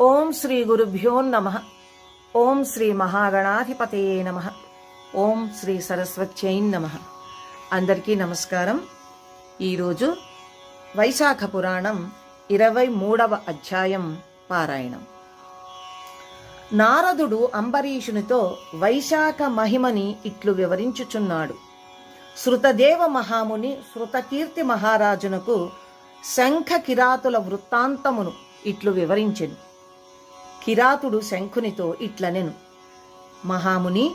ఓం శ్రీ గురుభ్యో నమ. ఓం శ్రీ మహాగణాధిపతయే నమ. ఓం శ్రీ సరస్వత్యై నమ. అందరికీ నమస్కారం. ఈరోజు వైశాఖ పురాణం ఇరవై మూడవ అధ్యాయం పారాయణం. నారదుడు అంబరీషునితో వైశాఖ మహిమని ఇట్లు వివరించుచున్నాడు. శృతదేవ మహాముని శృతకీర్తి మహారాజునకు శంఖ కిరాతుల వృత్తాంతమును ఇట్లు వివరించెను. కిరాతుడు శంఖునితో ఇట్లనెను. మహాముని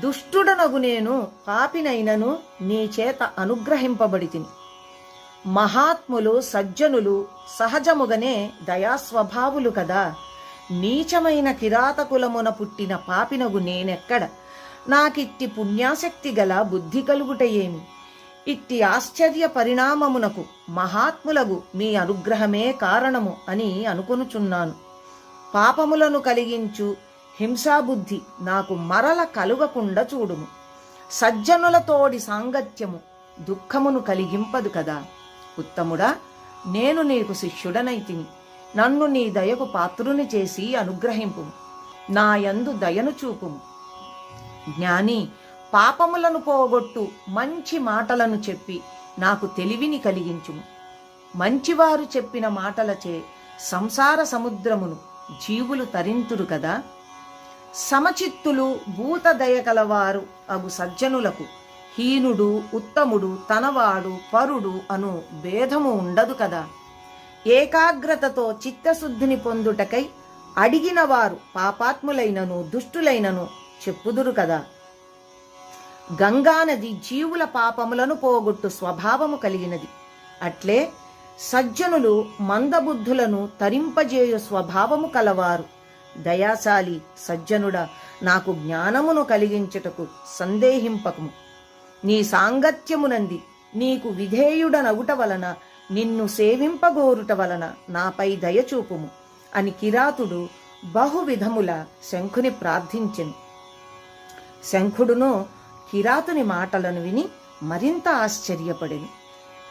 దుష్టుడనగు నేను పాపినైనను నీ చేత అనుగ్రహింపబడితిని. మహాత్ములు సజ్జనులు సహజముగనే దయాస్వభావులు కదా. నీచమైన కిరాతకులమున పుట్టిన పాపినగు నేనెక్కడ? నాకిట్టి పుణ్యాశక్తి గల బుద్ధి కలుగుటయేమి? ఇట్టి ఆశ్చర్య పరిణామమునకు మహాత్ములగు మీ అనుగ్రహమే కారణము అని అనుకొనుచున్నాను. పాపములను కలిగించు హింసాబుద్ధి నాకు మరల కలుగకుండా చూడుము. సజ్జనులతోడి సాంగత్యము దుఃఖమును కలిగింపదు కదా. ఉత్తముడా నేను నీకు శిష్యుడనైతిని నన్ను నీ దయకు పాత్రుని చేసి అనుగ్రహింపు. నాయందు దయను చూపుము. జ్ఞాని పాపములను పోగొట్టు మంచి మాటలను చెప్పి నాకు తెలివిని కలిగించుము. మంచివారు చెప్పిన మాటలచే సంసార సముద్రమును జీవులు తరింతురు కదా. సమచిత్తులు భూతదయ కలవారు అగు సజ్జనులకు. హీనుడు ఉత్తముడు తనవాడు పరుడు అను భేదము ఉండదు కదా. ఏకాగ్రతతో చిత్తశుద్ధిని పొందుటకై అడిగిన వారు పాపాత్ములైనను దుష్టులైనను చెప్పుదురు కదా. గంగానది జీవుల పాపములను పోగొట్టు స్వభావము కలిగినది. అట్లే సజ్జనులు మందబుద్ధులను తరింపజేయు స్వభావము కలవారు. దయాశాలి సజ్జనుడ నాకు జ్ఞానమును కలిగించుటకు సందేహింపకము. నీ సాంగత్యమునంది నీకు విధేయుడనగుట వలన నిన్ను సేవింపగోరుట వలన నాపై దయచూపుము అని కిరాతుడు బహువిధముల శంఖుని ప్రార్థించెను. శంఖుడును కిరాతుని మాటలను విని మరింత ఆశ్చర్యపడెను.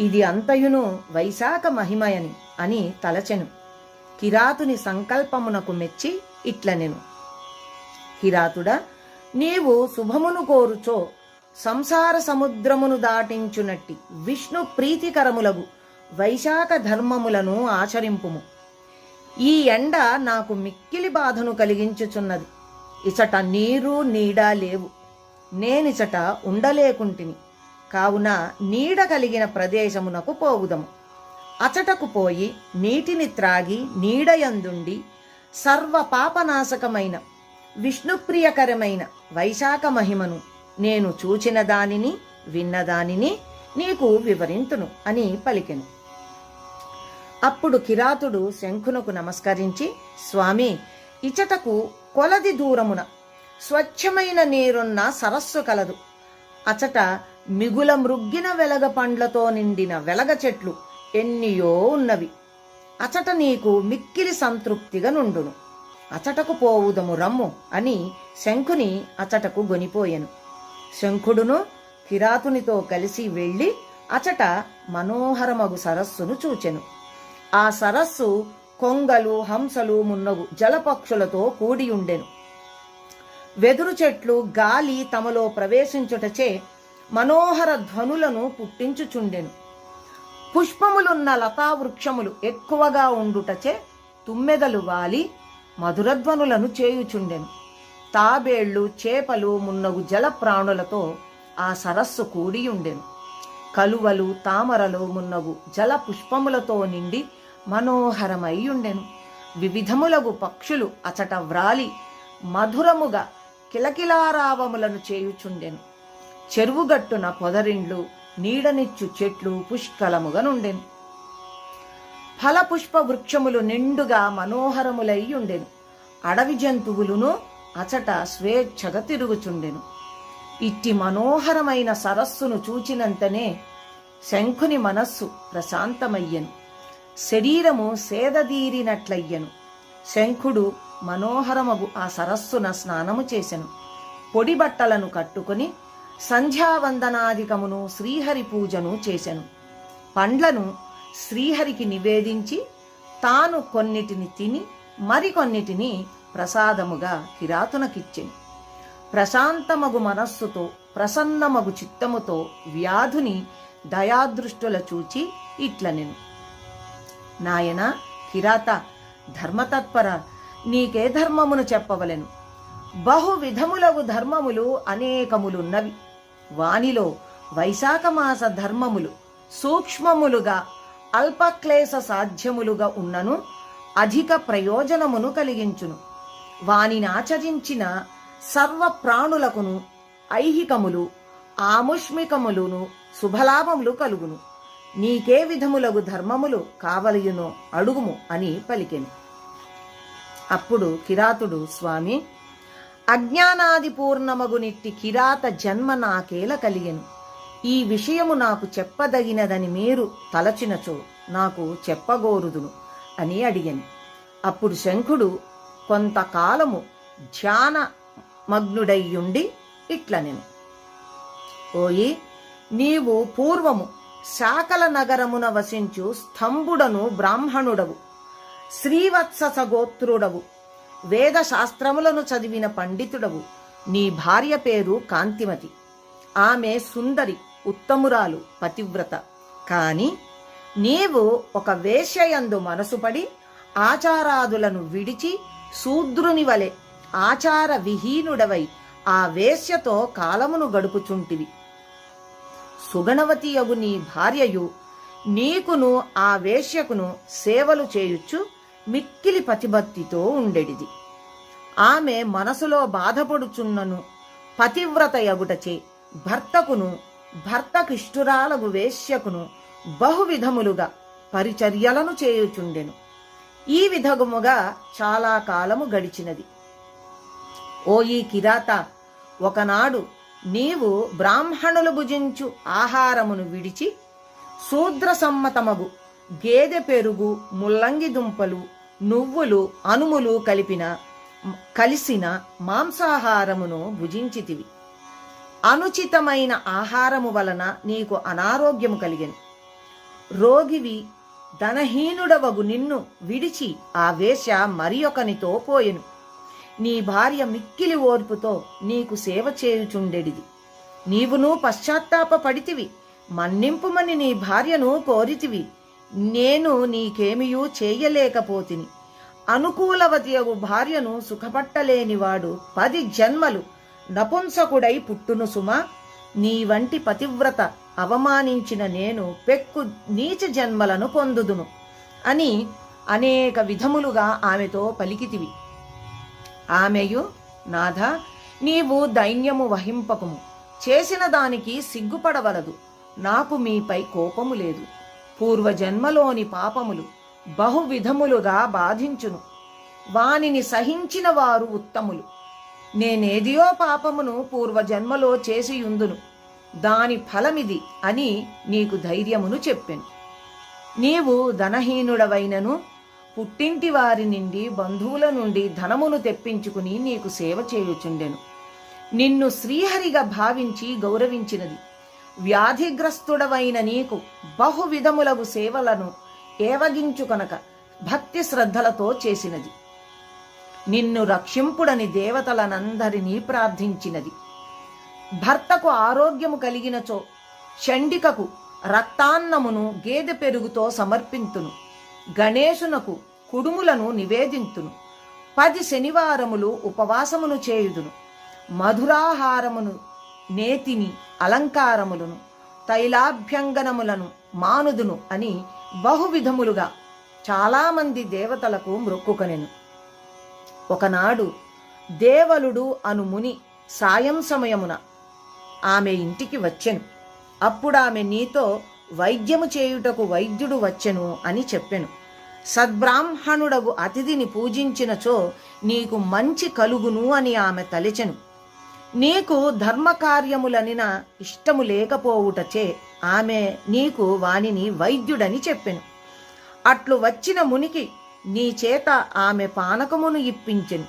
ఇది అంతయును వైశాఖ మహిమయని అని తలచెను. కిరాతుని సంకల్పమునకు మెచ్చి ఇట్లనెను. కిరాతుడా నీవు శుభమును కోరుచో సంసార సముద్రమును దాటించునట్టి విష్ణు ప్రీతికరములగు వైశాఖ ధర్మములను ఆచరింపుము. ఈ ఎండ నాకు మిక్కిలి బాధను కలిగించుచున్నది. ఇచట నీరు నీడా లేవు. నేనిచట ఉండలేకుంటిని. కావున నీడ కలిగిన ప్రదేశమునకు పోవుదము. అచటకు పోయి నీటిని త్రాగి నీడయందుండి సర్వ పాపనాశకమైన విష్ణుప్రియకరమైన వైశాఖ మహిమను నేను చూచిన దానిని విన్నదానిని నీకు వివరింతును అని పలికెను. అప్పుడు కిరాతుడు శంఖునకు నమస్కరించి స్వామి ఇచటకు కొలది దూరమున స్వచ్ఛమైన నీరున్న సరస్సు కలదు. అచట మిగుల మృగ్గిన వెలగ పండ్లతో నిండిన వెలగ చెట్లు ఎన్నియో ఉన్నవి. అచట నీకు మిక్కిలి సంతృప్తిగా నుండును. అచటకు పోవుదము రమ్ము అని శంఖుని అచటకు గొనిపోయెను. శంఖుడును కిరాతునితో కలిసి వెళ్ళి అచట మనోహరమగు సరస్సును చూచెను. ఆ సరస్సు కొంగలు హంసలు మున్నగు జలపక్షులతో కూడి ఉండెను వెదురు చెట్లు గాలి తమలో ప్రవేశించుటచే మనోహర ధ్వనులను పుట్టించుచుండెను. పుష్పములున్న లతావృక్షములు ఎక్కువగా ఉండుటచే తుమ్మెదలు వాలి మధురధ్వనులను చేయుచుండెను. తాబేళ్ళు చేపలు మున్నగు జల ప్రాణులతో ఆ సరస్సు కూడియుండెను. కలువలు తామరలు మున్నగు జల పుష్పములతో నిండి మనోహరమయ్యుండెను. వివిధములగు పక్షులు అచట వ్రాలి మధురముగా కిలకిలారావములను చేయుచుండెను. చెరువుగట్టున పొదరిండ్లు నీడనిచ్చు చెట్లు పుష్కలముగా నుండెను ఫలపుష్ప వృక్షములు నిండుగా మనోహరములై ఉండెను అడవి జంతువులును అచట స్వేచ్ఛగా తిరుగుచుండెను. ఇట్టి మనోహరమైన సరస్సును చూచినంతనే శంఖుని మనస్సు ప్రశాంతమయ్యను. శరీరము సేదదీరినట్లయ్యను శంఖుడు మనోహరమగు ఆ సరస్సున స్నానము చేసెను. పొడి బట్టలను కట్టుకుని సంధ్యావందనాధికమును శ్రీహరి పూజను చేసెను. పండ్లను శ్రీహరికి నివేదించి తాను కొన్నిటిని తిని మరికొన్నిటిని ప్రసాదముగా కిరాతునకిచ్చెను. ప్రశాంతమగు మనస్సుతో ప్రసన్నమగు చిత్తముతో వ్యాధుని దయాదృష్టుల చూచి ఇట్లనెను. నాయన కిరాత ధర్మతత్పర నీకే ధర్మమును చెప్పవలెను. బహువిధములగు ధర్మములు అనేకములున్నవి. వానిలో వైశాఖమాస ధర్మములు సూక్ష్మములుగా అల్పక్లేశ సాధ్యములుగా ఉన్నను అధిక ప్రయోజనమును కలిగించును. వానిని ఆచరించిన సర్వ ప్రాణులకును ఐహికములు ఆముష్మికములును శుభలాభములు కలుగును. నీకే విధములగు ధర్మములు కావలయునో అడుగుము అని పలికెను. అప్పుడు కిరాతుడు స్వామి అజ్ఞానాది పూర్ణమగునిట్టి కిరాత జన్మ నాకేల కలిగెను? ఈ విషయము నాకు చెప్పదగినదని మీరు తలచినచో నాకు చెప్పగోరుదును అని అడిగాను. అప్పుడు శంఖుడు కొంతకాలము ధ్యాన మగ్నుడయ్యుండి ఇట్లనెను. ఓయి నీవు పూర్వము శాకల నగరమున వసించు స్తంభుడను బ్రాహ్మణుడవు. శ్రీవత్స గోత్రుడవు వేద శాస్త్రములను చదివిన పండితుడవు. నీ భార్య పేరు కాంతిమతి. ఆమె సుందరి ఉత్తమురాలు పతివ్రత. కాని నీవు ఒక వేశ్యయందు మనసుపడి ఆచారాదులను విడిచి శూద్రుని వలె ఆచార విహీనుడవై ఆ వేశ్యతో కాలమును గడుపుచుంటివి. సుగణవతియగు నీ భార్యయు నీకును ఆ వేశ్యకును సేవలు చేయుచ్చు మిక్కిలి పతిభక్తితో ఉండెడిది. ఆమె మనసులో బాధపడుచున్నను పతివ్రత యగుటచే భర్తకును భర్తకిష్టురాలగు వేశ్యకును బహువిధములుగా పరిచర్యలను చేయుచుండెను. ఈ విధముగా చాలా కాలము గడిచినది. ఓ ఈ కిరాత ఒకనాడు నీవు బ్రాహ్మణులు భుజించు ఆహారమును విడిచి శూద్ర సమ్మతమగు గేదె పెరుగు ముల్లంగి దుంపలు నువ్వులు అనుములు కలిపిన కలిసిన మాంసాహారమును భుజించితివి. అనుచితమైన ఆహారము వలన నీకు అనారోగ్యము కలిగను. రోగివి ధనహీనుడవగు నిన్ను విడిచి ఆ వేష మరి ఒకనితో పోయెను. నీ భార్య మిక్కిలి ఓర్పుతో నీకు సేవ చేయుచుండెడిది. నీవును పశ్చాత్తాప పడితివి మన్నింపుమని నీ భార్యను కోరితివి. నేను నీకేమియూ చేయలేకపోతిని. అనుకూలవతియగు భార్యను సుఖపట్టలేనివాడు పది జన్మలు నపుంసకుడై పుట్టును సుమా. నీ వంటి పతివ్రత అవమానించిన నేను పెక్కు నీచ జన్మలను పొందుదును అని అనేక విధములుగా ఆమెతో పలికితివి. ఆమెయు నాథ నీవు దైన్యము వహింపకము. చేసిన దానికి సిగ్గుపడవలదు. నాకు మీపై కోపము లేదు. పూర్వజన్మలోని పాపములు బహువిధములుగా బాధించును. వానిని సహించిన వారు ఉత్తములు. నేనేదియో పాపమును పూర్వజన్మలో చేసియుందును. దాని ఫలమిది అని నీకు ధైర్యమును చెప్పెను. నీవు ధనహీనుడవైనను పుట్టింటి వారి నుండి బంధువుల నుండి ధనమును తెప్పించుకుని నీకు సేవ చేయుచుండెను. నిన్ను శ్రీహరిగా భావించి గౌరవించినది. వ్యాధిగ్రస్తుడవైన నీకు బహువిధములగు సేవలను ఏవగించుకొనక భక్తి శ్రద్ధలతో చేసినది. నిన్ను రక్షింపుడని దేవతలనందరినీ ప్రార్థించినది. భర్తకు ఆరోగ్యము కలిగినచో చండికకు రక్తాన్నమును గేదె పెరుగుతో సమర్పింతును. గణేశునకు కుడుములను నివేదింతును. పది శనివారములు ఉపవాసమును చేయుదును. మధురాహారమును నేతిని అలంకారములను తైలాభ్యంగనములను మానుదును అని బహువిధములుగా చాలామంది దేవతలకు మ్రొక్కుకొనెను ఒకనాడు దేవలుడు అను ముని సాయం సమయమున ఆమె ఇంటికి వచ్చెను. అప్పుడామె నీతో వైద్యము చేయుటకు వైద్యుడు వచ్చెను అని చెప్పెను. సద్బ్రాహ్మణుడగు అతిథిని పూజించినచో నీకు మంచి కలుగును అని ఆమె తలచెను. నీకు ధర్మకార్యములనిన ఇష్టము లేకపోవుటచే ఆమె నీకు వానిని వైద్యుడని చెప్పెను. అట్లు వచ్చిన మునికి నీ చేత ఆమె పానకమును ఇప్పించెను.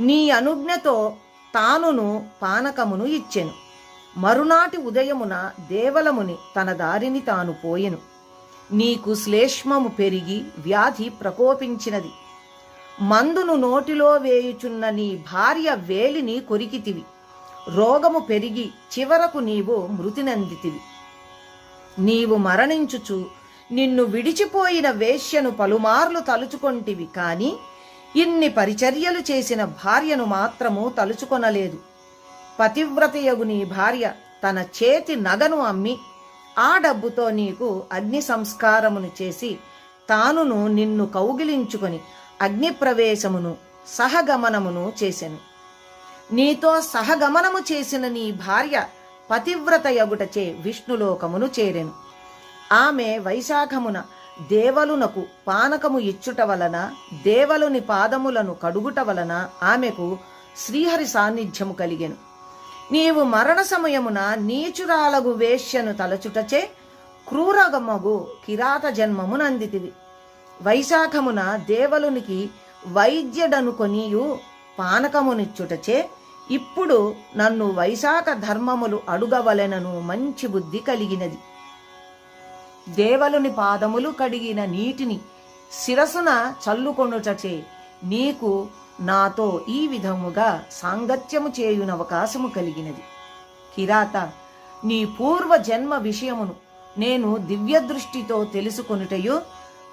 నీ అనుజ్ఞతో తానును పానకమును ఇచ్చెను. మరునాటి ఉదయమున దేవలముని తన దారిని తాను పోయెను. నీకు శ్లేష్మము పెరిగి వ్యాధి ప్రకోపించినది. మందును నోటిలో వేయుచున్న నీ భార్య వేలిని కొరికితివి. రోగము పెరిగి చివరకు నీవు మృతినందితివి. నీవు మరణించుచు నిన్ను విడిచిపోయిన వేశ్యను పలుమార్లు తలుచుకొంటివి కాని ఇన్ని పరిచర్యలు చేసిన భార్యను మాత్రము తలుచుకొనలేదు. పతివ్రతయగు నీ భార్య తన చేతి నగను అమ్మి ఆ డబ్బుతో నీకు అగ్ని సంస్కారమును చేసి తానును నిన్ను కౌగిలించుకొని అగ్నిప్రవేశమును సహగమనమును చేసెను. నీతో సహగమనము చేసిన నీ భార్య పతివ్రతయగుటచే విష్ణులోకమును చేరెను. ఆమె వైశాఖమున దేవలునకు పానకము ఇచ్చుట వలన దేవలుని పాదములను కడుగుట వలన ఆమెకు శ్రీహరి సాన్నిధ్యము కలిగెను. నీవు మరణ సమయమున నీచురాలగు వేష్యను తలచుటచే క్రూరగమగు కిరాత జన్మమునందితివి వైశాఖమున దేవలునికి వైద్యుడనుకొనియు పానకమునిచ్చుటచే ఇప్పుడు నన్ను వైశాఖ ధర్మములు అడుగవలెనను మంచి బుద్ధి కలిగినది. దేవలుని పాదములు కడిగిన నీటిని శిరసున చల్లుకొనుటచే నీకు నాతో ఈ విధముగా సాంగత్యము చేయునవకాశము కలిగినది. కిరాత నీ పూర్వ జన్మ విషయమును నేను దివ్య దృష్టితో తెలుసుకొనుటయు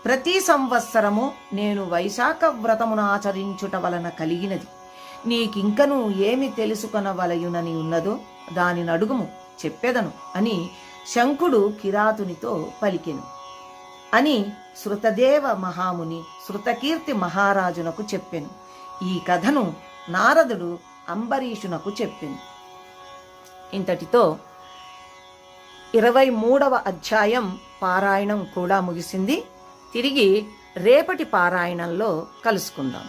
ప్రతి సంవత్సరము నేను వైశాఖ వ్రతమును ఆచరించుట వలన కలిగినది. నీకింకను ఏమి తెలుసుకొనవలయునని ఉన్నదో దానిని అడుగుము చెప్పెదను అని శంకుడు కిరాతునితో పలికెను. అని శృతదేవ మహాముని శృతకీర్తి మహారాజునకు చెప్పెను. ఈ కథను నారదుడు అంబరీషునకు చెప్పెను. ఇంతటితో ఇరవై మూడవ అధ్యాయం పారాయణం కూడా ముగిసింది. తిరిగి రేపటి పారాయణంలో కలుసుకుందాం.